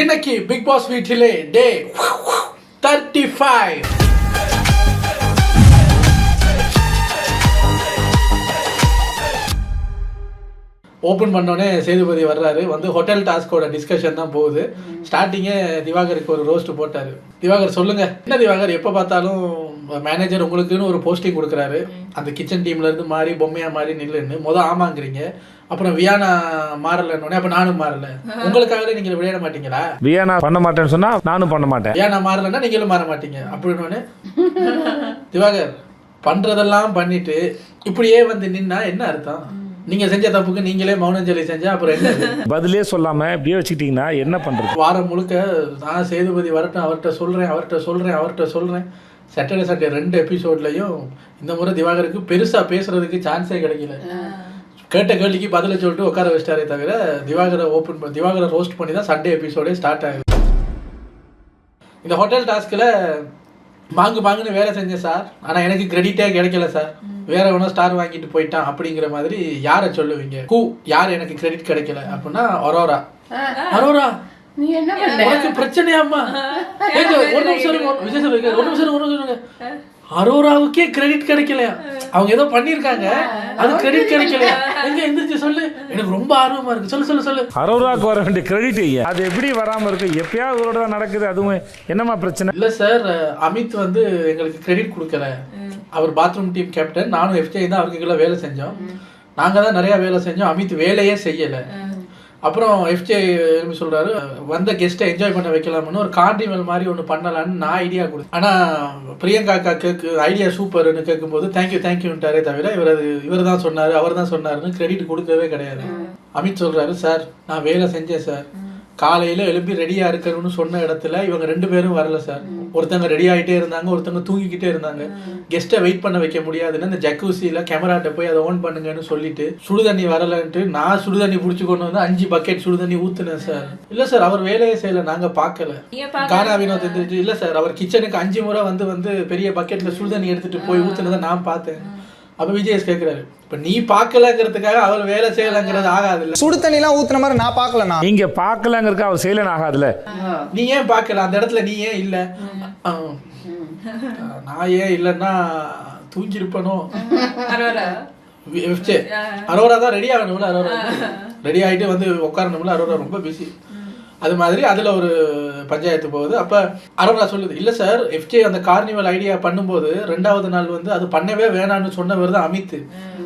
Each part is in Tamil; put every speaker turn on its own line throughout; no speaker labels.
இன்னைக்கு பிக் பாஸ் வீட்டிலே டே தேர்ட்டி ஃபைவ் ஓப்பன் பண்ணோடனே சேதுபதி வர்றாரு. வந்து ஹோட்டல் டாஸ்கோட டிஸ்கஷன் தான் போகுது. ஸ்டார்டிங்கே திவாகருக்கு ஒரு ரோஸ்ட் போட்டார். திவாகர் சொல்லுங்க. என்ன திவாகர் எப்போ பார்த்தாலும் மேனேஜர் உங்களுக்குன்னு ஒரு போஸ்டிங் கொடுக்குறாரு. அந்த கிச்சன் டீம்லேருந்து மாறி பொம்மையாக மாறி நில்லுன்னு. மொதல் ஆமாங்கிறீங்க. அப்புறம் வியானா மாறலன்னு அப்ப நானும் மாறல. உங்களுக்காகவே நீங்க விளையாட மாட்டீங்களா?
வியானா பண்ண மாட்டேன்னு சொன்னா நானும் பண்ண மாட்டேன்.
வியானா மாறலன்னா நீங்களும் மாற மாட்டீங்க. அப்படின்னு திவாகர் பண்றதெல்லாம் பண்ணிட்டு இப்படியே வந்து நின்னா என்ன அர்த்தம்? நீங்க செஞ்ச தப்புக்கு நீங்களே மௌனஞ்சலி செஞ்சா அப்புறம் என்ன?
பதிலே சொல்லாம இப்படியே வச்சுக்கிட்டீங்கன்னா என்ன பண்றது?
வாரம் முழுக்க நான் சேதுபதி வரட்டும் அவர்கிட்ட சொல்றேன் அவர்கிட்ட சொல்றேன் அவர்கிட்ட சொல்றேன். சாட்டர்டே சண்டே ரெண்டு எபிசோட்லயும் இந்த முறை திவாகருக்கு பெருசா பேசுறதுக்கு சான்ஸே கிடைக்கல. கேட்ட கேள்விக்கு பதில சொல்லிட்டு உட்கார வச்சிட்டாரே தவிர திவாகரை ஓப்பன் பண்ணி திவாகரை ரோஸ்ட் பண்ணி தான் சண்டே எபிசோடே ஸ்டார்ட் ஆகுது. இந்த ஹோட்டல் டாஸ்கில் மாங்கு மாங்குன்னு வேலை செஞ்சேன் சார் ஆனால் எனக்கு கிரெடிட்டே கிடைக்கல சார் வேற எவனோ ஸ்டார் வாங்கிட்டு போயிட்டான் அப்படிங்கிற மாதிரி யாரை சொல்லுவீங்க? ஹூ யார் எனக்கு கிரெடிட் கிடைக்கல அப்படின்னா அரோரா அரோரா
நீ என்ன பண்ண?
உனக்கு பிரச்சனையாம்மா ஒரு நிமிஷம் ஒரு நிமிஷம் ஒரு நிமிஷம். அரோராவுக்கே கிரெடிட் கிடைக்கலையா? அவங்க ஏதோ பண்ணிருக்காங்க அது கிரெடிட் கிடைக்கலையா? எங்க எந்திரிச்சு சொல்லு? எனக்கு ரொம்ப ஆர்வமா இருக்கு. சொல்லு சொல்லு சொல்லு.
அரோராக்கு வர வேண்டிய கிரெடிட் அது எப்படி வராம இருக்கு? எப்பயாவது ஒரு தான் நடக்குது. அதுவும் என்னமா பிரச்சனை?
இல்ல சார் அமித் வந்து எங்களுக்கு கிரெடிட் கொடுக்கல. அவர் பாத்ரூம் டீம் கேப்டன் நானும் எஃப்ஜே தான் அவருக்குள்ள வேலை செஞ்சோம். நாங்க தான் நிறைய வேலை செஞ்சோம். அமித் வேலையே செய்யல. அப்புறம் எஃப்ஜே சொல்றாரு வந்த கெஸ்ட்டை என்ஜாய் பண்ண வைக்கலாம்னு ஒரு கார்னிவல் மாதிரி ஒன்று பண்ணலாம்னு நான் ஐடியா கொடு ஆனா பிரியங்கா அக்கா கேக்கு ஐடியா சூப்பர்னு கேட்கும்போது தேங்க்யூ தேங்க்யூன்ட்டாரே தவிர இவர் அது இவர் தான் சொன்னாரு அவர் தான் சொன்னாருன்னு கிரெடிட் கொடுக்கவே கிடையாது. அமித் சொல்றாரு சார் நான் வேலை செஞ்சேன் சார் காலையில எழுப்பி ரெடியா இருக்கணும்னு சொன்ன இடத்துல இவங்க ரெண்டு பேரும் வரல சார் ஒருத்தங்க ரெடி ஆயிட்டே இருந்தாங்க ஒருத்தங்க தூங்கிக்கிட்டே இருந்தாங்க. கெஸ்ட்டை வெயிட் பண்ண வைக்க முடியாதுன்னு இந்த ஜக்கூசியில கேமராட்ட போய் அதை ஓன் பண்ணுங்கன்னு சொல்லிட்டு சுடுதண்ணி வரலன்ட்டு நான் சுடுதண்ணி புடிச்சு கொண்டு வந்து அஞ்சு பக்கெட் சுடுதண்ணி ஊத்துனேன் சார் இல்ல சார் அவர் வேலையே செய்யல நாங்க பார்க்கல? கானா வினோத் இல்ல சார் அவர் கிச்சனுக்கு அஞ்சு முறை வந்து வந்து பெரிய பக்கெட்ல சுடுதண்ணி எடுத்துட்டு போய் ஊத்துனதை நான் பார்த்தேன். அப்ப விஜயஸ் கேக்குறாரு. இப்ப நீ பார்க்கலங்கிறதுக்காக அவர் வேலை செய்யலங்கிறது ஆகாது இல்ல
சுடு தண்ணிலாம் ஊத்துன மாதிரி நான் பார்க்கலண்ணா.
நீங்க பார்க்கலங்கிறக்க அவர் செய்யலன்னு ஆகாதுல்ல.
நீ ஏன் பார்க்கல? அந்த இடத்துல நீ ஏன் இல்ல. நான் ஏன் இல்லைன்னா தூங்கியிருப்பனோ?
அரோரா.
தான் ரெடி ஆகணும்ல அரோரா. ரெடி ஆகிட்டு வந்து உட்காரணும்ல அரோரா ரொம்ப பிஸி அது மாதிரி அதில் ஒரு பஞ்சாயத்து போகுது. அப்போ அரோரா சொல்லுது இல்லை சார் எஃப்ஜே அந்த கார்னிவல் ஐடியா பண்ணும்போது ரெண்டாவது நாள் வந்து அது பண்ணவே வேணாம்னு சொன்னவர் தான் அமித்.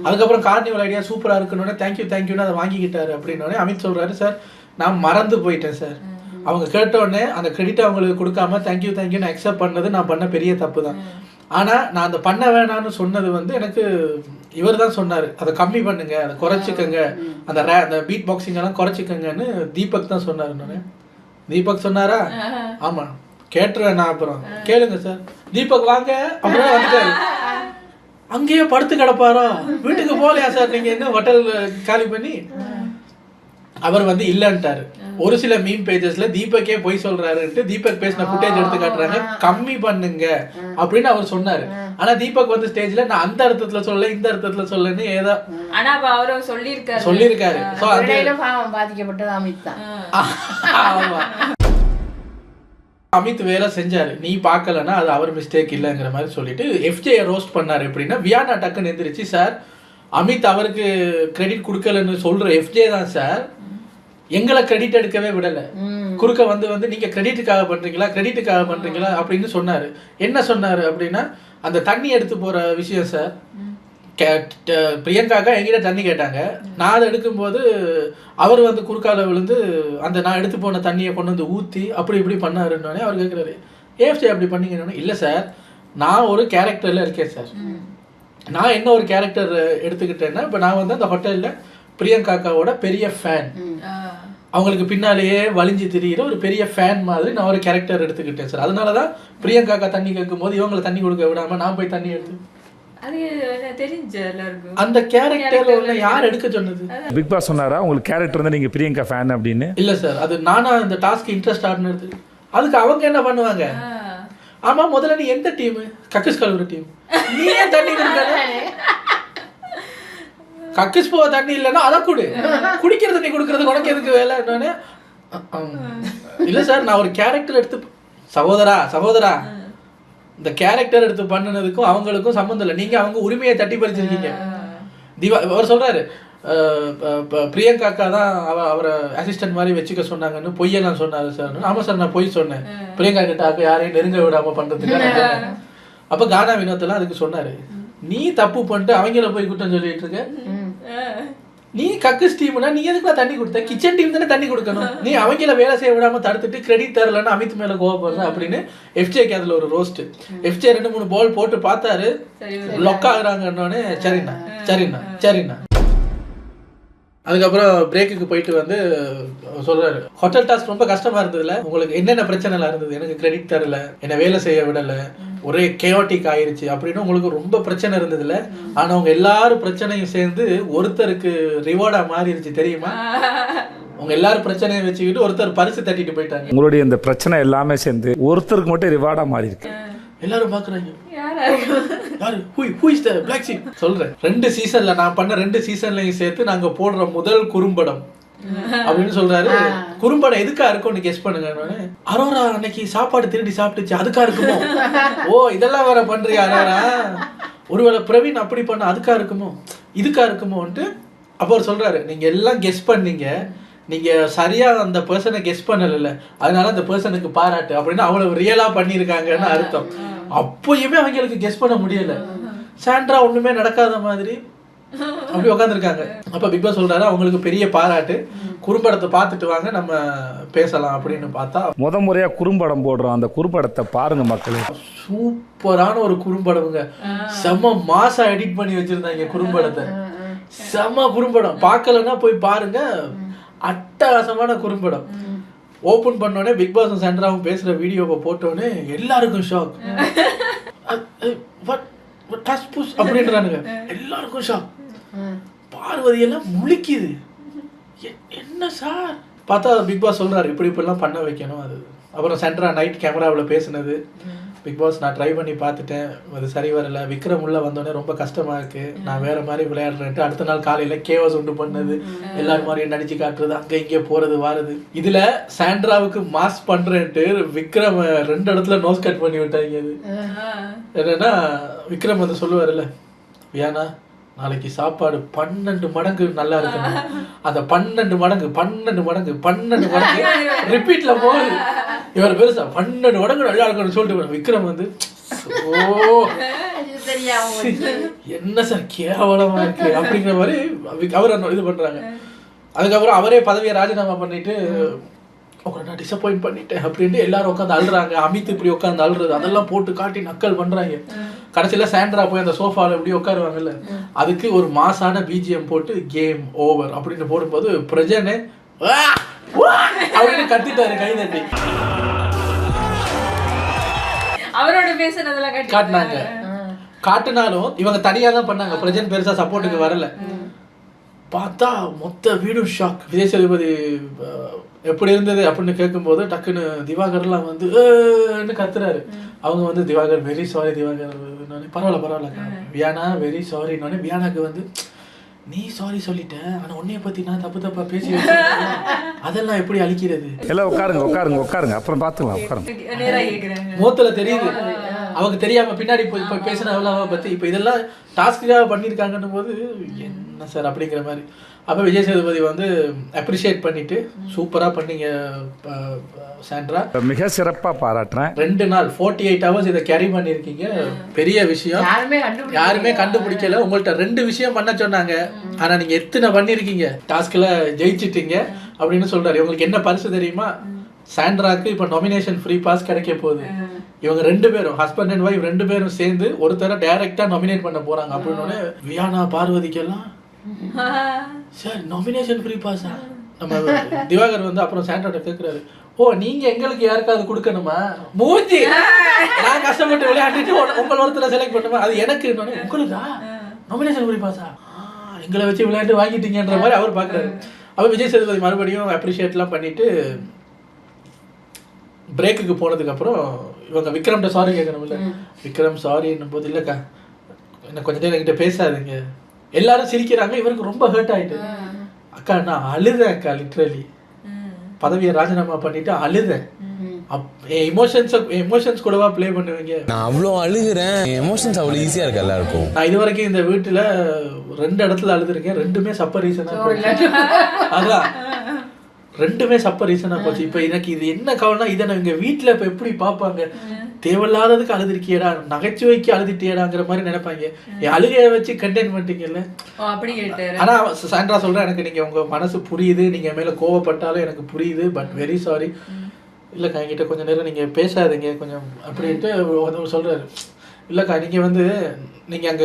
அதுக்கப்புறம் கார்னிவல் ஐடியா சூப்பராக இருக்கணும்னே தேங்க்யூ தேங்க்யூன்னு அதை வாங்கிக்கிட்டாரு. அப்படின்னோடனே அமித் சொல்கிறாரு சார் நான் மறந்து போயிட்டேன் சார். அவங்க கேட்ட உடனே அந்த கிரெடிட் அவங்களுக்கு கொடுக்காம தேங்க்யூ தேங்க்யூ நான் அக்செப்ட் பண்ணது நான் பண்ண பெரிய தப்பு தான். ஆனால் நான் அந்த பண்ண வேணாம்னு சொன்னது வந்து எனக்கு இவர் தான் சொன்னார். அதை கம்மி பண்ணுங்க அதை குறைச்சிக்கங்க. அந்த ரே அந்த பீட் பாக்ஸிங் எல்லாம் குறைச்சிக்கங்கன்னு தீபக் தான் சொன்னார் நானு தீபக் சொன்னாரா? ஆமா. கேட்டுருவேன் நான் அப்புறம். கேளுங்க சார். தீபக் வாங்க. அப்புறம் வந்துட்டாரு. அங்கேயே படுத்து கிடப்பாரா? வீட்டுக்கு போகலையா சார்? நீங்க என்ன ஹோட்டல் காலி பண்ணி? அவர் வந்து இல்லன்ட்டாரு. ஒரு சில மீம் பேஜஸ்ல தீபக்கே பொய் சொல்றாருன்ட்டு தீபக் பேசின ஃபுட்டேஜ் எடுத்து காட்டுறாங்க. கம்மி பண்ணுங்க. அப்படின்னு அவர் சொன்னாரு. ஆனா தீபக் வந்து ஸ்டேஜ்ல நான் அந்த அர்த்தத்துல சொல்ல இந்த அர்த்தத்துல சொல்லன்னு ஏதோ
ஆனா அப்ப அவரு சொல்லியிருக்காரு.
சொல்லியிருக்காரு. சோ அந்த
இடையில பாவம் பாதிக்கப்பட்டது அமித் தான்.
ஆமா. அமித் வேலை செஞ்சாரு. நீ பார்க்கலன்னா அது அவர் மிஸ்டேக் இல்லைங்கிற மாதிரி சொல்லிட்டு எஃப்ஜே ரோஸ்ட் பண்ணாரு எப்படின்னா வியானா டக்குன்னு எந்திரிச்சு சார் அமித் அவருக்கு கிரெடிட் கொடுக்கலன்னு சொல்ற எஃப்ஜே தான் சார். எங்களை கிரெடிட் எடுக்கவே விடல. குறுக்க வந்து வந்து நீங்க கிரெடிட்டுக்காக பண்றீங்களா? கிரெடிட்டுக்காக பண்றீங்களா? அப்படின்னு சொன்னாரு. என்ன சொன்னாரு அப்படின்னா அந்த தண்ணி எடுத்து போற விஷயம் சார் பிரியங்காக்கா என்கிட்ட தண்ணி கேட்டாங்க. நான் அதை எடுக்கும்போது அவர் வந்து குறுக்கால விழுந்து அந்த நான் எடுத்து போன தண்ணியை கொண்டு வந்து ஊற்றி அப்படி இப்படி பண்ணாருன்னொடனே அவர் கேட்குறாரு ஏஎஃப்சி அப்படி பண்ணீங்கன்னு இல்லை சார் நான் ஒரு கேரக்டரில் இருக்கேன் சார் நான் என்ன ஒரு கேரக்டர் எடுத்துக்கிட்டேன்னா இப்போ நான் வந்து அந்த ஹோட்டலில் பிரியங்காக்காவோட பெரிய ஃபேன் அவங்களுக்கு பின்னாலேயே வலிஞ்சு திரியிற ஒரு பெரிய ஃபேன் மாதிரி நான் ஒரு கேரக்டர் எடுத்துக்கிட்டேன் சார் அதனால தான் பிரியங்காக்கா தண்ணி கேட்கும்போது இவங்களை தண்ணி கொடுக்க விடாம நான் போய் தண்ணி எடுத்து
அது எனக்கு தெரிஞ்ச எல்லாருக்கும்.
அந்த கேரக்டர் ஒன்று யார் எடுக்க சொன்னது?
பிக் பாஸ் சொன்னாரா? உங்களுக்கு கேரக்டர் வந்து நீங்க பிரியங்கா ஃபேன் அப்படின்னு?
இல்ல சார் அது நானா இந்த டாஸ்க் இன்ட்ரெஸ்ட் ஆடுனது. அதுக்கு அவங்க என்ன பண்ணுவாங்க? ஆமா முதல்ல நீ எந்த டீம் கக்கஸ் கழுவுற டீம் நீ ஏன் தண்ணி கொடுக்கல? கக்கஸ் போக தண்ணி இல்லைன்னா அதை கொடு. குடிக்கிற தண்ணி கொடுக்கறது உனக்கு எதுக்கு வேலை? என்னன்னு இல்ல சார் நான் ஒரு கேரக்டர் எடுத்து சகோதரா சகோதரா இந்த கேரக்டர் எடுத்து பண்ணுனதுக்கும் அவங்களுக்கும் சம்மந்தம் இல்லை. நீங்க அவங்க உரிமையை தட்டி பறிச்சிருக்கீங்க. திவா அவர் சொல்றாரு அஹ் ப- ப- பிரியங்கா அக்கா தான் அவ அவரை அசிஸ்டன்ட் மாதிரி வச்சுக்க சொன்னாங்கன்னு பொய்யெல்லாம் சொன்னாரு சார். ஆமா சார் நான் பொய் சொன்னேன். பிரியங்கா கிட்ட அக்கா யாரையும் நெருங்க விடாம பண்றதுக்கு நான் சொன்னேன். அப்ப கானா வினோத்தெல்லாம் அதுக்கு சொன்னாரு. நீ தப்பு பண்ணிட்டு அவங்கள போய் குற்றம் சொல்லிட்டு இருக்க? நீ கக்கு டீம்னா நீ எதுக்குலாம் தண்ணி கொடுத்த? கிச்சன் டீம் தானே தண்ணி கொடுக்கணும். நீ அவங்கள வேலை செய்ய விடாம தடுத்துட்டு கிரெடிட் தரலன்னு அமித் மேல கோவப்படுற அப்படின்னு எஃப்ஜேக்கு அதுல ஒரு ரோஸ்ட் எஃப்ஜே ரெண்டு மூணு பால் போட்டு பார்த்தாரு. லொக் ஆகுறாங்கன்னொடனே சரிண்ணா சரிண்ணா சரிண்ணா. அதுக்கப்புறம் பிரேக்குக்கு போயிட்டு வந்து சொல்றாரு ஹோட்டல் டாஸ்க் ரொம்ப கஷ்டமா இருந்ததுல. உங்களுக்கு என்னென்ன பிரச்சனைலாம் இருந்தது? எனக்கு கிரெடிட் தரல. என்னை வேலை செய்ய விடல. ஒரே கேயோட்டிக் ஆயிருச்சு. அப்படின்னு உங்களுக்கு ரொம்ப பிரச்சனை இருந்ததுல. ஆனா உங்க எல்லாரும் பிரச்சனையும் சேர்ந்து ஒருத்தருக்கு ரிவார்டா மாறிடுச்சு தெரியுமா? உங்க எல்லாரும் பிரச்சனையை வச்சுக்கிட்டு ஒருத்தர் பரிசு தட்டிட்டு போயிட்டாங்க
உங்களுடைய இந்த பிரச்சனை எல்லாமே சேர்ந்து ஒருத்தருக்கு மட்டும் ரிவார்டா மாறி இருக்கு
எல்லாரும் பாக்குறாங்க
யாரா
who who is the black sheep சொல்றேன். ரெண்டு சீசன்ல நான் பண்ண ரெண்டு சீசன்லயும் சேர்த்து நாங்க போடுற முதல் குறும்படம். அப்படின்னு சொல்றாரு. குறும்படம் எதுக்கா இருக்கும்னு கெஸ் பண்ணுங்க நானு. அரோரா அன்னைக்கு சாப்பாடு திருடி சாப்பிட்டுச்சு. அதுக்கா இருக்குமோ? ஓ இதெல்லாம் வேற பண்றியா அரோரா? ஒருவேளை பிரவீன் அப்படி பண்ண அதுக்கா இருக்குமோ? இதுக்கா இருக்குமோன்ட்டு அப்போ அவர் சொல்றாரு. நீங்க எல்லாம் கெஸ் பண்ணீங்க. நீங்க சரியா அந்த பர்சனை கெஸ் பண்ணல அதனால அந்த பர்சனுக்கு பாராட்டு அப்படின்னு அவ்வளவு ரியலா பண்ணியிருக்காங்கன்னு அர்த்தம். அப்பயுமே அவங்களுக்கு கெஸ் பண்ண முடியல. சாண்ட்ரா ஒண்ணுமே நடக்காத மாதிரி அப்படி உட்காந்துருக்காங்க அப்ப பிக் பாஸ் சொல்றாரு அவங்களுக்கு பெரிய பாராட்டு. குறும்படத்தை பார்த்துட்டு வாங்க நம்ம பேசலாம் அப்படின்னு பார்த்தா
முத முறையா குறும்படம் போடுறோம் அந்த குறும்படத்தை பாருங்க மக்களே.
சூப்பரான ஒரு குறும்படம்ங்க. செம்ம மாசா எடிட் பண்ணி வச்சிருந்தாங்க குறும்படத்தை. செம்ம குறும்படம். பார்க்கலன்னா போய் பாருங்க. அட்டகாசமான குறும்படம். ஓபன் பண்ணோடனே பிக் பாஸ் சென்டராவும் பேசுற வீடியோவை போட்டோடனே எல்லாருக்கும் ஷாக் அப்படின்றானுங்க. எல்லாருக்கும் ஷாக் பார்வதி எல்லாம் முழிக்குது. என்ன சார்? பார்த்தா பிக் பாஸ் சொல்றாரு இப்படி இப்படிலாம் பண்ண வைக்கணும் அது. அப்புறம் சென்ட்ரா நைட் கேமராவில் பேசுனது. பிக் பாஸ் நான் ட்ரை பண்ணி பார்த்துட்டேன். அது சரி வரல. விக்ரம் உள்ள வந்தோடனே ரொம்ப கஷ்டமா இருக்கு. நான் வேற மாதிரி விளையாடுறேன்ட்டு அடுத்த நாள் காலையில கேவஸ் உண்டு பண்ணது. எல்லாரும் மாதிரியும் நடிச்சு காட்டுறது. அங்க இங்கே போறது வாருது. இதுல சாண்ட்ராவுக்கு மாஸ் பண்றேன்ட்டு விக்ரம் ரெண்டு இடத்துல நோஸ் கட் பண்ணி விட்டாங்க அது என்னன்னா விக்ரம் வந்து சொல்லுவாருல்ல வியானா நாளைக்கு சாப்பாடு பன்னெண்டு மடங்கு நல்லா இருக்கணும். அந்த பன்னெண்டு மடங்கு பன்னெண்டு மடங்கு பன்னெண்டு மடங்கு. ரிப்பீட்ல போகுது இவர் பெருசா பன்னெண்டு மடங்கு நல்லா இருக்கணும்னு சொல்லிட்டு விக்ரம் வந்து ஓ. என்ன சார் கேவலமா இருக்கு. அப்படிங்கிற மாதிரி அவர் இது பண்றாங்க. அதுக்கப்புறம் அவரே பதவியை ராஜினாமா பண்ணிட்டு உங்களை நான் டிசப்பாயிண்ட் பண்ணிட்டேன் அப்படின்ட்டு எல்லாரும் உட்காந்து அழுறாங்க. அமித் இப்படி உட்காந்து அழுறது அதெல்லாம் போட்டு காட்டி நக்கல் பண்றாங்க. கடைசியில சாண்ட்ரா போய் அந்த சோஃபால இப்படி உட்காருவாங்கல்ல அதுக்கு ஒரு மாசான பிஜிஎம் போட்டு கேம் ஓவர் அப்படின்னு போடும்போது பிரஜனே! அப்படின்னு கத்திட்டாரு கை தட்டி
அவரோட பேசுனதெல்லாம் காட்டி
காட்டினாங்க. காட்டுனாலும் இவங்க தனியா தான் பண்ணாங்க. பிரஜன் பெருசா சப்போர்ட்டுக்கு வரல. பார்த்தா மொத்த வீடும் ஷாக் விஜய் சேதுபதி எப்படி இருந்தது அப்படின்னு கேட்கும்போது டக்குன்னு திவாகர்லாம் வந்து "ஏன்னு கத்துறாரு. அவங்க வந்து திவாகர் வெரி சாரி திவாகர். பரவாயில்ல பரவாயில்ல வியானா வெரி சாரி நானே வியானாக்கு வந்து நீ சாரி சொல்லிட்ட ஆனா உன்னைய பத்தி நான் தப்பு தப்பா பேசி அதெல்லாம் எப்படி அழிக்கிறது?
எல்லாம் உட்காருங்க உட்காருங்க உட்காருங்க. அப்புறம் பார்த்துக்கலாம் உட்காருங்க.
மூத்துல தெரியுது. அவங்க தெரியாம பின்னாடி போய் இப்ப பேசின அவளை பத்தி இப்ப இதெல்லாம் டாஸ்க்காக பண்ணியிருக்காங்கன்னும் போது என்ன சார் அப்படிங்கிற மாதிரி. அப்ப விஜய் சேதுபதி வந்து அப்ரிஷியேட் பண்ணிட்டு சூப்பரா பண்ணீங்க சாண்ட்ரா.
மிக சிறப்பா பாராட்டுறேன்.
ரெண்டு நாள் 48 எயிட் ஹவர்ஸ் இதை கேரி பண்ணியிருக்கீங்க. பெரிய விஷயம்.
யாருமே கண்டுபிடிக்கல.
யாருமே கண்டுபிடிக்கல. உங்கள்ட்ட ரெண்டு விஷயம் பண்ண சொன்னாங்க. ஆனா நீங்க எத்தனை பண்ணிருக்கீங்க டாஸ்க்ல ஜெயிச்சிட்டீங்க. அப்படின்னு சொல்றாரு. உங்களுக்கு என்ன பரிசு தெரியுமா? சாண்ட்ராக்கு இப்ப நாமினேஷன் ஃப்ரீ பாஸ் கிடைக்க போகுது. இவங்க ரெண்டு பேரும் ஹஸ்பண்ட் அண்ட் ஒய்ஃப் ரெண்டு பேரும் சேர்ந்து ஒருத்தர டைரக்டா நாமினேட் பண்ண போறாங்க. அப்படின்னு வியானா பார்வதிக்கெல்லாம் சார் நாமினேஷன் ஃப்ரீ பாஸா நம்ம திவாகர் வந்து அப்புறம் சாண்ட்ராட்ட கேக்குறாரு. ஓ நீங்க எங்களுக்கு யாருக்காவது கொடுக்கணுமா? மூஞ்சி நான் கஷ்டப்பட்டு விளையாண்டுட்டு உங்க- உங்களை ஒருத்தர செலக்ட் பண்ணுமா அது எனக்கு உங்களுக்கா? நாமினேஷன் ஃப்ரீ பாஸா எங்களை வச்சு விளையாண்டு வாங்கிட்டீங்கன்ற மாதிரி அவர் பாக்குறாரு. அவர் விஜய் சேதுபதி மறுபடியும் அப்ரிஷியேட்லாம் பண்ணிட்டு பிரேக்குக்கு போனதுக்கு அப்புறம் இவங்க விக்ரம்கிட்ட சாரி கேட்கணும்ல விக்ரம் சாரின்னும் போது இல்லக்கா என்ன கொஞ்ச நேரம் என்கிட்ட பேசாதீங்க. எல்லாரும் சிரிக்கிறாங்க இவருக்கு ரொம்ப ஹர்ட் ஆயிட்டு. அக்கா நான் அழுதேன் அக்கா லிட்ரலி பதவியை ராஜினாமா பண்ணிட்டு அழுதேன். எமோஷன்ஸ் எமோஷன்ஸ் கூடவா ப்ளே பண்ணுவீங்க?
நான் அவ்வளோ அழுகுறேன். எமோஷன்ஸ் அவ்வளோ ஈஸியாக இருக்கு எல்லாருக்கும்.
நான் இது வரைக்கும் இந்த வீட்டுல ரெண்டு இடத்துல அழுதுருக்கேன். ரெண்டுமே சப்ப ரீசனா அதான். ரெண்டுமே சப்ப ரீசனா போச்சு. இப்ப எனக்கு இது என்ன கவலைனா இதை நான் எங்க வீட்டுல இப்ப எப்படி பார்ப்பாங்க? தேவையில்லாததுக்கு அழுதுருக்கியடா நகைச்சுவைக்கு அழுதுட்டியடாங்கிற மாதிரி நினைப்பாங்க. அழுகைய வச்சு கண்டெயின் பண்ணிட்டீங்கல்ல?
ஓ அப்படி கேட்டாரு.
ஆனா சாண்ட்ரா சொல்றேன் எனக்கு நீங்க உங்க மனசு புரியுது நீங்க என் மேல கோவப்பட்டாலும் எனக்கு புரியுது பட் வெரி சாரி இல்லக்கா என்கிட்ட கொஞ்சம் நேரம் நீங்க பேசாதீங்க கொஞ்சம் அப்படின்ட்டு சொல்றாரு. இல்லக்கா நீங்க வந்து நீங்க அங்க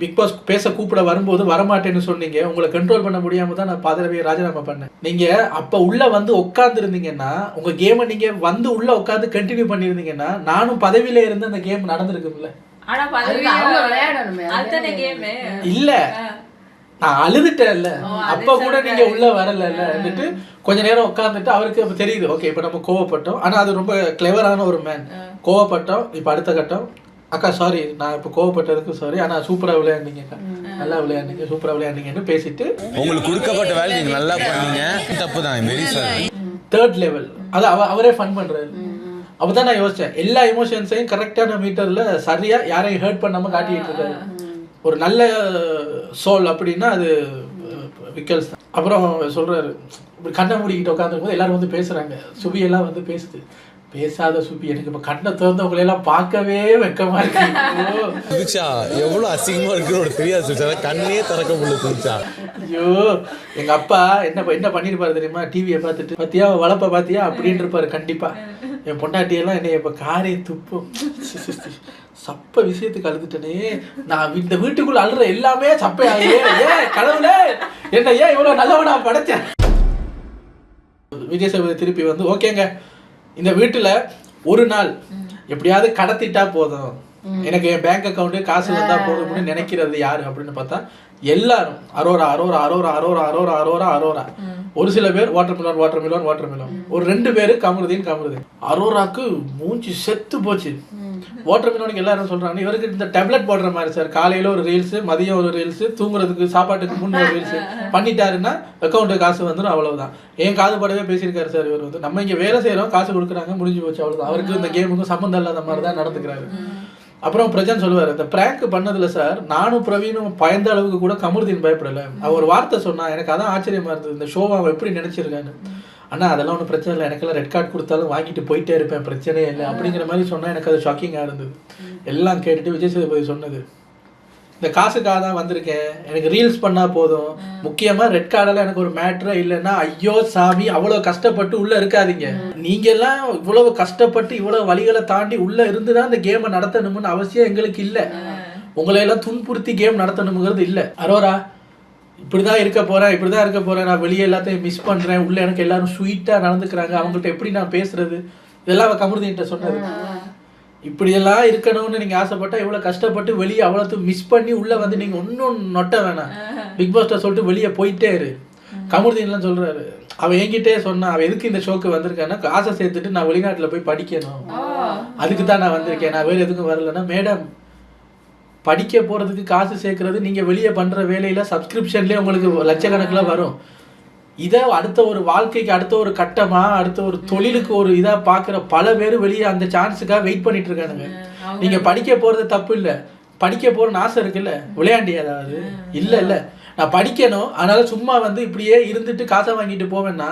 பிக் பாஸ் பேச கூப்பிட வரும்போது வரமாட்டேன்னு சொன்னீங்க. உங்களை கண்ட்ரோல் பண்ண முடியாம தான் நான் பதவியை ராஜினாமா பண்ணேன். நீங்க அப்ப உள்ள வந்து உட்கார்ந்து இருந்தீங்கன்னா உங்க கேமை நீங்க வந்து உள்ள உட்கார்ந்து கண்டினியூ பண்ணியிருந்தீங்கன்னா நானும் பதவியில இருந்து அந்த கேம் நடந்திருக்கும்ல. இல்ல. நான் அழுதுட்டேன்ல. அப்ப கூட. நீங்க உள்ள வரலன்னுட்டு கொஞ்ச நேரம் உட்கார்ந்துட்டு அவருக்கு தெரியுது. ஓகே இப்ப நம்ம கோவப்பட்டோம். ஆனா அது ரொம்ப கிளவரான ஒரு மேன் கோவப்பட்டோம். இப்ப அடுத்த கட்டம். அக்கா சாரி நான் இப்ப கோவப்பட்டதுக்கு சாரி ஆனா சூப்பரா விளையாண்டீங்க அக்கா. நல்லா விளையாண்டீங்க சூப்பரா விளையாண்டீங்கன்னு பேசிட்டு
உங்களுக்கு கொடுக்கப்பட்ட வேலை நீங்கள் நல்லா பண்ணீங்க. தப்பு தான் வெரி சாரி
தேர்ட் லெவல் அது அவ அவரே ஃபன் பண்றாரு. அப்பதான் நான் யோசிச்சேன். எல்லா எமோஷன்ஸையும் கரெக்டான மீட்டர்ல சரியா யாரையும் ஹர்ட் பண்ணாம காட்டிட்டு இருக்காரு. ஒரு நல்ல சோல் அப்படின்னா அது விக்கல்ஸ் தான். அப்புறம் சொல்றாரு இப்படி கண்ணை மூடிக்கிட்டு உட்காந்துருக்கும் போது எல்லாரும் வந்து பேசுறாங்க. சுபி எல்லாம் வந்து பேசுது. பேசாத சுபி எனக்கு இப்ப கண்ணை திறந்தவங்களை எல்லாம் பார்க்கவே வெக்கமா இருக்கு.
சுபிக்ஷா எவ்வளோ அசிங்கமாக இருக்குன்னு தெரியாது சுபிக்ஷா கண்ணே திறக்க முடியல சுபிக்ஷா
ஐயோ. எங்க அப்பா என்ன என்ன பண்ணிருப்பாரு தெரியுமா? டிவியை பார்த்துட்டு பாத்தியா வளப்ப பாத்தியா? அப்படின்னு இருப்பாரு கண்டிப்பா. என் பொண்டாட்டியெல்லாம் என்னை இப்ப காரை துப்பும். சப்ப விஷயத்துக்கு அழுதுட்டனே. நான் இந்த வீட்டுக்குள்ள அழுற எல்லாமே சப்பையாகுது ஏன் கடவுளே என்ன ஏன் இவ்வளவு நல்லவனா படைச்சேன் விஜய் சேதுபதி திருப்பி வந்து ஓகேங்க இந்த வீட்டுல ஒரு நாள் எப்படியாவது கடத்திட்டா போதும். எனக்கு என் பேங்க் அக்கவுண்ட் காசு வந்தா போதும்னு நினைக்கிறது யாரு அப்படின்னு பார்த்தா எல்லாரும். அரோரா அரோரா அரோரா அரோரா அரோரா அரோரா அரோரா. ஒரு சில பேர் watermelon watermelon watermelon ஒரு ரெண்டு பேரு கமருதீன் கமருதீன். அரோராக்கு மூஞ்சி செத்து போச்சு. வாட்டர் மிலனுக்கு எல்லாரும் சொல்றாங்க. இவருக்கு இந்த டேப்லெட் போடுற மாதிரி சார் காலையில ஒரு ரீல்ஸ் மதியம் ஒரு ரீல்ஸ் தூங்குறதுக்கு சாப்பாட்டுக்கு முன் ஒரு ரீல்ஸ் பண்ணிட்டாருன்னா அக்கௌண்ட்டு காசு வந்துடும் அவ்வளவுதான். ஏன் காது படவே பேசியிருக்காரு சார் இவர் வந்து. நம்ம இங்க வேலை செய்யறோம் காசு கொடுக்குறாங்க முடிஞ்சு போச்சு அவ்வளவுதான். அவருக்கு இந்த கேமுக்கும் சம்மந்தம் இல்லாத மாதிரி தான் நடந்துக்கிறாரு. அப்புறம் பிரஜன் சொல்லுவார் இந்த பிராங்க் பண்ணதுல சார் நானும் பிரவீனும் பயந்த அளவுக்கு கூட கமருதீன் பயப்படலை. அவர் ஒரு வார்த்தை சொன்னா எனக்கு அதான் ஆச்சரியமா இருந்தது. இந்த ஷோவை அவன் எப்படி நினைச்சிருக்கான்னு. அண்ணா அதெல்லாம் ஒன்றும் பிரச்சனை இல்லை. எனக்கெல்லாம் ரெட் கார்டு கொடுத்தாலும் வாங்கிட்டு போயிட்டே இருப்பேன். பிரச்சனையே இல்லை. அப்படிங்கிற மாதிரி சொன்னா எனக்கு அது ஷாக்கிங்காக இருந்தது. எல்லாம் கேட்டுட்டு விஜய் சேதுபதி சொன்னது. இந்த காசுக்காக தான் வந்திருக்கேன். எனக்கு ரீல்ஸ் பண்ணா போதும். முக்கியமா ரெட் கார்டெல்லாம் எனக்கு ஒரு மேட்ரே இல்லைன்னா ஐயோ சாமி அவ்வளவு கஷ்டப்பட்டு உள்ள இருக்காதீங்க. நீங்க எல்லாம் இவ்வளவு கஷ்டப்பட்டு இவ்வளவு வழிகளை தாண்டி உள்ள இருந்து தான் இந்த கேமை நடத்தணும்னு அவசியம் எங்களுக்கு இல்ல. உங்களை எல்லாம் துன்புறுத்தி கேம் நடத்தணுங்கிறது இல்ல. அரோரா இப்படிதான் இருக்க போறேன் இப்படிதான் இருக்க போறேன் நான் வெளியே எல்லாத்தையும் மிஸ் பண்றேன் உள்ள எனக்கு எல்லாரும் ஸ்வீட்டா நடந்துக்கிறாங்க அவங்கள்ட்ட எப்படி நான் பேசுறது? இதெல்லாம் கமருதின்ட்ட சொன்னது. இப்படியெல்லாம் இருக்கணும்னு நீங்க ஆசைப்பட்டா இவ்வளவு கஷ்டப்பட்டு வெளியே அவ்வளவு மிஸ் பண்ணி உள்ள வந்து நீங்க ஒன்னும் நொட்ட வேணாம். பிக் பாஸ்ட சொல்லிட்டு வெளியே போயிட்டே இரு. கமருதீன்லாம் சொல்றாரு. அவ என்கிட்டே சொன்னா அவ எதுக்கு இந்த ஷோக்கு வந்திருக்கான்னா காசை சேர்த்துட்டு நான் வெளிநாட்டுல போய் படிக்கணும். அதுக்கு தான் நான் வந்திருக்கேன். நான் வேற எதுக்கும் வரலன்னா மேடம் படிக்க போறதுக்கு காசு சேர்க்கறது நீங்க வெளியே பண்ற வேலையில சப்ஸ்கிரிப்ஷன்லயே உங்களுக்கு லட்சக்கணக்குல வரும். இதை அடுத்த ஒரு வாழ்க்கைக்கு அடுத்த ஒரு கட்டமா அடுத்த ஒரு தொழிலுக்கு ஒரு இதா பாக்குற பல பேர் வெளியே அந்த சான்ஸுக்காக வெயிட் பண்ணிட்டு இருக்கானுங்க. நீங்க படிக்க போறது தப்பு இல்ல. படிக்க போறன்னு ஆசை இருக்குல்ல? விளையாண்டி அதாவது இல்ல இல்ல. நான் படிக்கணும். அதனால சும்மா வந்து இப்படியே இருந்துட்டு காசை வாங்கிட்டு போவேன்னா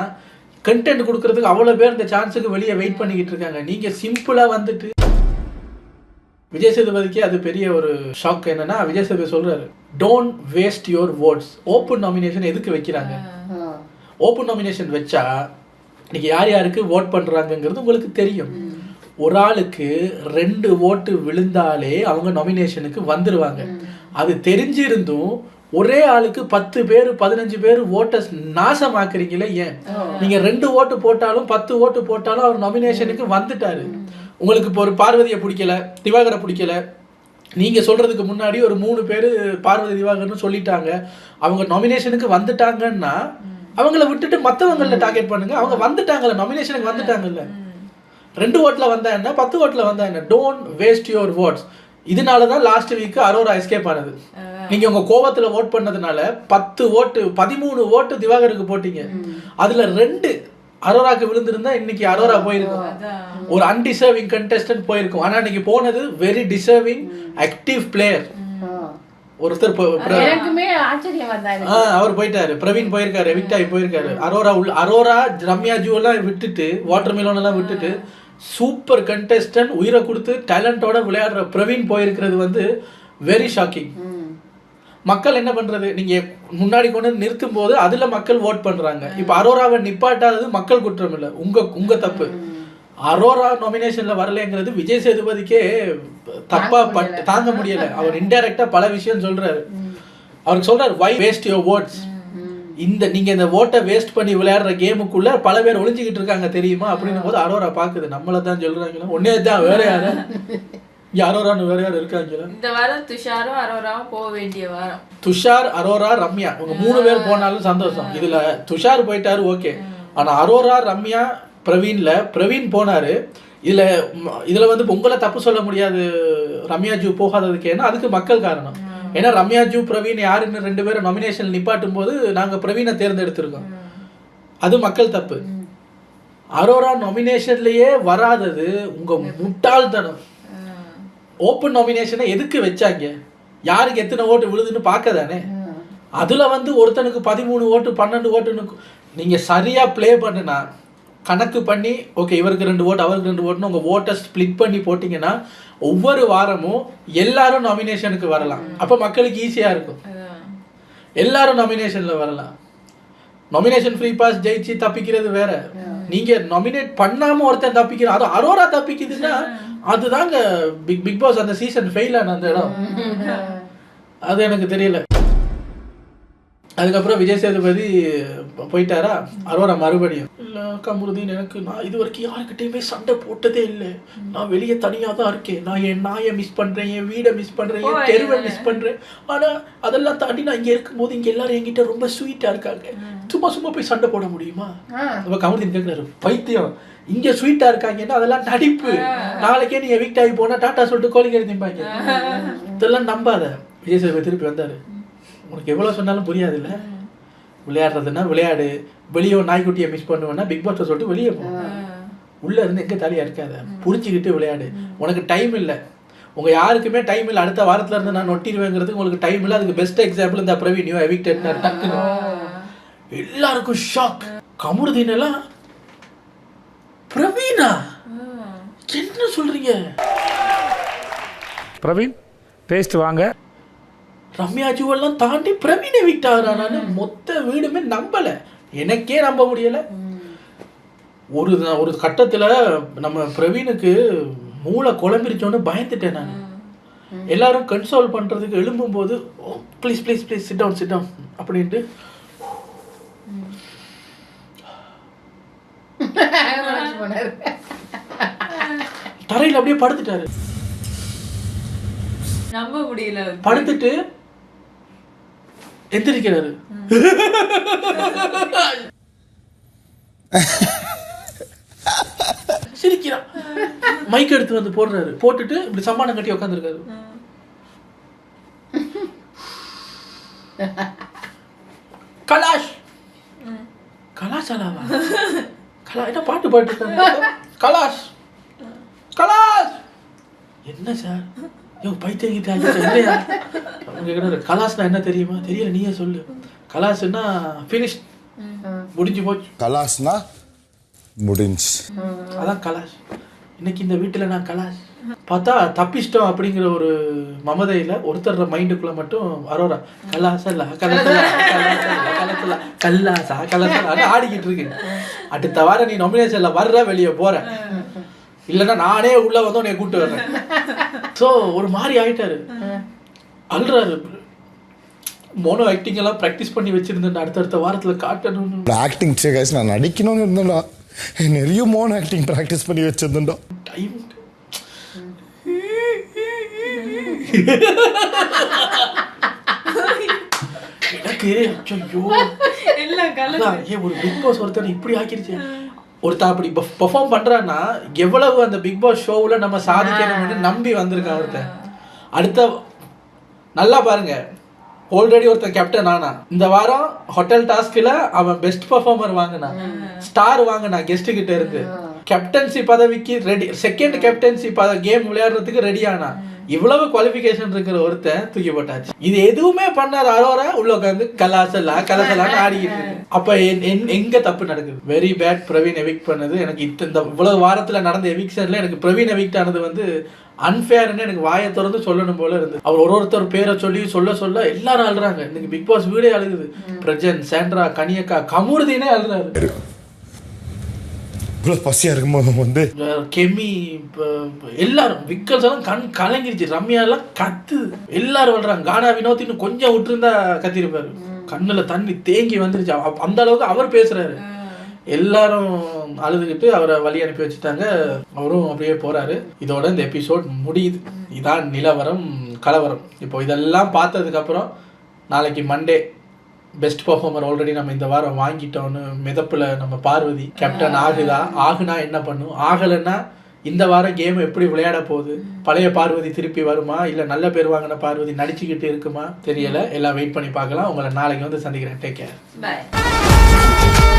கண்டென்ட் கொடுக்கறதுக்கு அவ்வளவு பேர் இந்த சான்ஸுக்கு வெளியே வெயிட் பண்ணிக்கிட்டு இருக்காங்க. நீங்க சிம்பிளா வந்துட்டு விஜய் சேதுபதிக்கு அது பெரிய ஒரு ஷாக் என்னன்னா விஜய் சேதுபதி சொல்றாரு don't waste your votes open nomination எதுக்கு வைக்கிறாங்க? ஓப்பன் நாமினேஷன் வச்சா இன்னைக்கு யார் யாருக்கு ஓட் பண்றாங்கங்கிறது உங்களுக்கு தெரியும். ஒரு ஆளுக்கு ரெண்டு ஓட்டு விழுந்தாலே அவங்க நாமினேஷனுக்கு வந்துருவாங்க. அது தெரிஞ்சிருந்தும் ஒரே ஆளுக்கு பத்து பேர் பதினஞ்சு பேர் ஓட்டை நாசமாக்குறீங்களே ஏன்? நீங்க ரெண்டு ஓட்டு போட்டாலும் பத்து ஓட்டு போட்டாலும் அவர் நாமினேஷனுக்கு வந்துட்டாரு. உங்களுக்கு இப்போ ஒரு பார்வதியை பிடிக்கல திவாகரை பிடிக்கல. நீங்க சொல்றதுக்கு முன்னாடி ஒரு மூணு பேர் பார்வதி திவாகர்னு சொல்லிட்டாங்க. அவங்க நாமினேஷனுக்கு வந்துட்டாங்கன்னா அவங்கள விட்டுட்டு மத்தவங்கள டார்கெட் பண்ணுங்க. அவங்க வந்துட்டாங்கல்ல நாமினேஷனுக்கு வந்துட்டாங்கல்ல. ரெண்டு ஓட்ல வந்தா என்ன? பத்து ஓட்ல வந்தா என்ன? Don't waste your votes. இதனால தான் லாஸ்ட் வீக் அரோரா எஸ்கேப் ஆனது. நீங்க உங்க கோவத்துல ஓட் பண்ணதுனால பத்து ஓட்டு பதிமூணு ஓட்டு திவாகருக்கு போட்டீங்க. அதுல ரெண்டு அரோராக்கு விழுந்திருந்தா இன்னைக்கு அரோரா போயிருக்கும். ஒரு அன்டிசர்விங் கண்டெஸ்டன்ட் போயிருக்கும். ஆனா இன்னைக்கு போனது வெரி டிசர்விங் ஆக்டிவ் பிளேயர் ஒருத்தர் அவர் போயிட்டாரு. பிரவீன் போயிருக்காரு விக்டாய் போயிருக்காரு. அரோரா உள்ள அரோரா ரம்யா ஜூ எல்லாம் விட்டுட்டு வாட்டர் மிலோன் எல்லாம் விட்டுட்டு சூப்பர் கண்டெஸ்டன்ட் உயிரை கொடுத்து டேலண்டோட விளையாடுற பிரவீன் போயிருக்கிறது வந்து வெரி ஷாக்கிங் மக்கள் என்ன பண்றது? நீங்க முன்னாடி கொண்டு நிறுத்தும் போது அதுல மக்கள் ஓட் பண்றாங்க. இப்ப அரோராவை நிப்பாட்டாதது மக்கள் குற்றம் இல்ல. உங்க உங்க தப்பு. அரோரா நாமினேஷன்ல வரலைங்கிறது விஜய் சேதுபதிக்கே தப்பா பட்டு தாங்க முடியல. அவர் இன்டைரக்டா பல விஷயம் சொல்றாரு. அவருக்கு சொல்றாரு வை வேஸ்ட் யுவர் ஓட்ஸ் இந்த நீங்க இந்த ஓட்டை வேஸ்ட் பண்ணி விளையாடுற கேமுக்குள்ள பல பேர் ஒளிஞ்சுக்கிட்டு இருக்காங்க தெரியுமா? அப்படின்னும் போது அரோரா பாக்குது. நம்மள தான் சொல்றாங்களா? ஒன்னே தான் வேற யாரு இங்க அரோரான்னு வேற யாரு இருக்காங்களா
இந்த வாரம் துஷாரும் அரோராவும் போக வேண்டிய வாரம்.
துஷார் அரோரா ரம்யா. இவங்க மூணு பேர் போனாலும் சந்தோஷம். இதுல துஷார் போயிட்டாரு ஓகே. ஆனா அரோரா ரம்யா பிரவீன்ல பிரவீன் போனாரு. இதுல இதுல வந்து உங்களை தப்பு சொல்ல முடியாது. ரம்யா ஜூ போகாததுக்கு. ஏன்னா அதுக்கு மக்கள் காரணம். ஏன்னா ரம்யா ஜூ பிரவீன் யாருன்னு ரெண்டு பேரும் நாமினேஷன் நிப்பாட்டும் போது நாங்க பிரவீனை தேர்ந்தெடுத்திருக்கோம். அது மக்கள் தப்பு. அரோரா நாமினேஷன்லயே வராதது உங்க முட்டாள்தனம். ஓப்பன் நாமினேஷனை எதுக்கு வச்சாங்க? யாருக்கு எத்தனை ஓட்டு விழுதுன்னு பார்க்க தானே அதுல வந்து ஒருத்தனுக்கு பதிமூணு ஓட்டு பன்னெண்டு ஓட்டுன்னு கு- நீங்க சரியா ப்ளே பண்ணுனா கணக்கு பண்ணி ஓகே இவருக்கு ரெண்டு ஓட்டு அவருக்கு ரெண்டு ஓட்டுன்னு உங்க ஓட்டை ஸ்ப்ளிட் பண்ணி போட்டிங்கன்னா ஒவ்வொரு வாரமும் எல்லாரும் நாமினேஷனுக்கு வரலாம். அப்ப மக்களுக்கு ஈஸியா இருக்கும். எல்லாரும் நாமினேஷன்ல வரலாம். நாமினேஷன் ஃப்ரீ பாஸ் ஜெயிச்சு தப்பிக்கிறது வேற. நீங்க நாமினேட் பண்ணாம ஒருத்தன் தப்பிக்கிற அது அரோரா தப்பிக்குதுன்னா அதுதாங்க பிக் பிக் பாஸ் அந்த சீசன் ஃபெயில் ஆன அந்த இடம். அது எனக்கு தெரியல. அதுக்கப்புறம் விஜய் சேதுபதி போயிட்டாரா? அரோரா மறுபடியும் இல்லை கமருதீன் எனக்கு நான் இது வரைக்கும் யாருக்கிட்டையுமே சண்டை போட்டதே இல்லை. நான் வெளியே தனியாக தான் இருக்கேன். நான் என் நாயை மிஸ் பண்ணுறேன் என் வீடை மிஸ் பண்ணுறேன் என் தெருவை மிஸ் பண்ணுறேன் ஆனால் அதெல்லாம் தாண்டி நான் இங்கே இருக்கும்போது இங்கே எல்லாரும் என்கிட்ட ரொம்ப ஸ்வீட்டாக இருக்காங்க. சும்மா சும்மா போய் சண்டை போட முடியுமா? அப்போ கமருதீன் கேட்குறாரு பைத்தியம். இங்கே ஸ்வீட்டாக இருக்காங்கன்னா அதெல்லாம் நடிப்பு. நாளைக்கே நீ வீக் ஆகி போனால் டாட்டா சொல்லிட்டு கோழிக்கறி திம்பாங்க. இதெல்லாம் நம்பாத. விஜய் சேதுபதி திருப்பி வந்தாரு. உனக்கு எவ்வளோ சொன்னாலும் புரியாதுல்ல? விளையாடுறதுன்னா விளையாடு. வெளியே நாய்க்குட்டியை மிஸ் பண்ணுவேன்னா பிக் பாஸ்ட்டை சொல்லிட்டு வெளியே போ. உள்ள இருந்து எங்க தலையா இருக்காத புரிஞ்சுக்கிட்டு விளையாடு. உனக்கு டைம் இல்லை. உங்க யாருக்குமே டைம் இல்லை. அடுத்த வாரத்துல இருந்து நான் நொட்டிடுவேங்கிறதுக்கு உங்களுக்கு டைம் இல்லை. அதுக்கு பெஸ்ட் எக்ஸாம்பிள் இந்த பிரவீன் யூ எவிக்டட் டக்குன்னு எல்லாருக்கும் ஷாக் கமருதீன் எல்லாம் பிரவீனா? என்ன சொல்றீங்க?
பிரவீன் பேஸ்ட் வாங்க.
ரம்யா ஜூவெல்லாம் தாண்டி பிரவீனை விட்டாரானு மொத்த வீடுமே நம்பல. எனக்கே நம்ப முடியல. ஒரு ஒரு கட்டத்துல நம்ம பிரவீனுக்கு மூளை குழம்பிருச்சோன்னு பயந்துட்டேன் நான். எல்லாரும் கன்சோல் பண்றதுக்கு எழும்பும்போது ஓ please please please sit down sit down அப்படின்ட்டு.
போனாரு
தரையில் அப்படியே படுத்துட்டாரு.
நம்ப முடியல
படுத்துட்டு எந்திரிக்கிறாரு. சிரிக்கிறான். மைக் எடுத்து வந்து போடுறாரு. போட்டுட்டு இப்படி சம்மானம் கட்டி உட்காந்துருக்காரு கலாஷ். கலாஷ் அலாவா கலா என்ன பாட்டு பாட்டு கலாஷ். கலாஷ்! என்ன சார்? யோ பைத்தியம் கீத்தியம் ஆகிடுச்சா? இல்லையா? அவங்க கேட்குறாரு கலாஸ்னா என்ன தெரியுமா? தெரியல நீயே சொல்லு. கலாஸ்னா ஃபினிஷ் முடிஞ்சு போச்சு.
கலாஸ்னா முடிஞ்சு.
அதான் கலாஷ். இன்னைக்கு இந்த வீட்டில் நான் கலாஷ். பார்த்தா தப்பிச்சிட்டோம் அப்படிங்கிற ஒரு மமதையில் ஒருத்தர் மைண்டுக்குள்ள மட்டும் அரோரா கலாசல்லா கலசலா கலாசல்லா கலசலா கல்லாசா கலசலா ஆடிக்கிட்டு இருக்கு அடுத்த வாரம் நீ நாமினேஷன்ல வர்ற வெளியே போற. இல்லைன்னா நானே உள்ள வந்து உன்னை கூட்டு வர்றேன். ஸோ ஒரு மாதிரி ஆயிட்டாரு. அல்றாரு மோனோ ஆக்டிங் எல்லாம் ப்ராக்டிஸ் பண்ணி வச்சிருந்தேன். அடுத்தடுத்த வாரத்துல காட்டணும்னு.
ஆக்டிங் கைஸ் நான் நடிக்கணும்னு இருந்தேன்டா. நிறைய மோன் ஆக்டிங் ப்ராக்டிஸ் பண்ணி வச்சிருந்தேன்டா.
டைம் எனக்கு ஐயோ ஏன் ஒரு பிக் பாஸ் ஒருத்தர் இப்படி ஆக்கிருச்சு. ஒருத்தன் அப்படி பெர்ஃபார்ம் பண்றான்னா எவ்வளவு அந்த பிக் பாஸ் ஷோவில் நம்ம சாதிக்கணும்னு நம்பி வந்திருக்கான் ஒருத்தன் அடுத்த நல்லா பாருங்க. ஆல்ரெடி ஒருத்தன் கேப்டன் ஆனா இந்த வாரம் ஹோட்டல் டாஸ்க்ல அவன் பெஸ்ட் பெர்ஃபார்மர் வாங்கினான். ஸ்டார் வாங்கினான் கெஸ்ட் கிட்ட இருந்து கேப்டன்சி பதவிக்கு ரெடி செகண்ட் கேப்டன்சி கேம் விளையாடுறதுக்கு ரெடி ஆனா இவ்வளவு குவாலிஃபிகேஷன் இருக்கிற ஒருத்தன் தூக்கி போட்டாச்சு இது எதுவுமே பண்ணாத அரோரா உள்ள உட்காந்து கலாசலா கலாசலான்னு ஆடிக்கிட்டு இருக்கு. அப்ப என்- என்- எங்க தப்பு நடக்குது? வெரி பேட் பிரவீன் எவிக்ட் பண்ணது எனக்கு இத்த- இந்த இவ்வளவு வாரத்துல நடந்த எவிக்ஷன்ல எனக்கு பிரவீன் எவிக்ட் ஆனது வந்து அன்ஃபேர்னு எனக்கு வாயை திறந்து சொல்லணும் போல இருந்து அவர் ஒரு ஒருத்தர் பேரை சொல்லி சொல்ல சொல்ல எல்லாரும் அழுறாங்க. இன்னைக்கு பிக் பாஸ் வீடே அழுகுது. பிரஜன் சாண்ட்ரா கனியக்கா கமுருதீனே அழுறாரு
இவ்வளோ பசியாக இருக்கும்போது வந்து?
கெமி இப்போ எல்லாரும் விக்கல்ஸ் எல்லாம் கண் கலங்கிருச்சு. ரம்யா எல்லாம் கத்து எல்லாரும் வர்றாங்க கானா வினோத் இன்னும் கொஞ்சம் விட்டுருந்தா கத்திருப்பாரு. கண்ணில் தண்ணி தேங்கி வந்துருச்சு. அந்த அளவுக்கு அவர் பேசுறாரு. எல்லாரும் அழுதுகிட்டு அவரை வழி அனுப்பி வச்சுட்டாங்க. அவரும் அப்படியே போறாரு. இதோட இந்த எபிசோட் முடியுது. இதான் நிலவரம் கலவரம். இப்போ இதெல்லாம் பார்த்ததுக்கப்புறம் நாளைக்கு மண்டே பெஸ்ட் பர்ஃபார்மர் ஆல்ரெடி நம்ம இந்த வாரம் வாங்கிட்டோம்னு மிதப்புல நம்ம பார்வதி கேப்டன் ஆகுதா? ஆகுனா என்ன பண்ணும் ஆகலைன்னா இந்த வாரம் கேம் எப்படி விளையாட போகுது? பழைய பார்வதி திருப்பி வருமா? இல்ல நல்ல பேர் வாங்கின பார்வதி நடிச்சுக்கிட்டு இருக்குமா? தெரியல. எல்லாம் வெயிட் பண்ணி பார்க்கலாம். உங்களை நாளைக்கு வந்து சந்திக்கிறேன். Take care